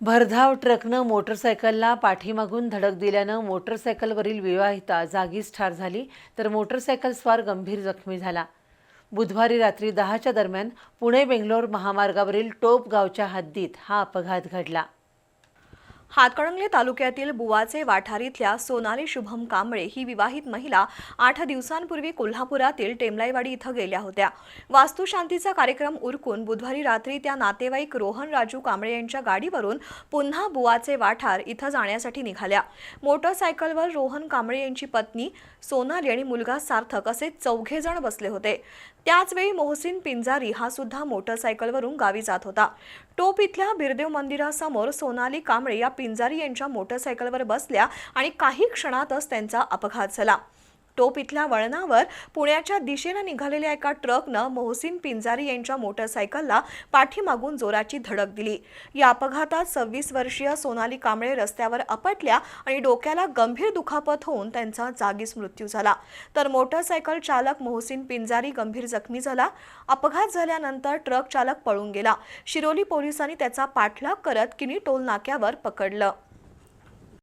भरधाव ट्रकनं मोटरसायकलला पाठीमागून धडक दिल्यानं मोटरसायकलवरील विवाहिता जागीच ठार झाली तर मोटरसायकल स्वार गंभीर जखमी झाला. बुधवारी रात्री दहाच्या दरम्यान पुणे बेंगलोर महामार्गावरील टोप गावच्या हद्दीत हा अपघात घडला. हातकणंगले तालुक्यातील बुवाचे वाठार इथल्या सोनाली शुभम कांबळे ही विवाहित महिला आठ दिवसांपूर्वी कोल्हापुरातील टेमलाईवाडी इथं गेल्या होत्या. वास्तुशांतीचा कार्यक्रम उरकून बुधवारी रात्री त्या नातेवाईक रोहन राजू कांबळे यांच्या गाडीवरून पुन्हा बुवाचे वाठार इथं जाण्यासाठी निघाल्या. मोटरसायकलवर रोहन कांबळे यांची पत्नी सोनाली आणि मुलगा सार्थक असे चौघे जण बसले होते. त्याचवेळी मोहसिन पिंजारी हा सुद्धा मोटरसायकलवरून गावी जात होता. टोप इथल्या बिरदेव मंदिरासमोर सोनाली कांबळे या पिंजारी यांच्या मोटरसायकलवर बसल्या आणि काही क्षणातच त्यांचा अपघात झाला. टोप इथल्या वळणावर पुण्याच्या दिशेनं निघालेल्या एका ट्रकनं मोहसिन पिंजारी यांच्या मोटरसायकलला पाठीमागून जोराची धडक दिली. या अपघातात सव्वीस वर्षीय सोनाली कांबळे रस्त्यावर अपटल्या आणि डोक्याला गंभीर दुखापत होऊन त्यांचा जागीच मृत्यू झाला. तर मोटरसायकल चालक मोहसिन पिंजारी गंभीर जखमी झाला. अपघात झाल्यानंतर ट्रक चालक पळून गेला. शिरोली पोलिसांनी त्याचा पाठलाग करत किनी टोल नाक्यावर पकडलं.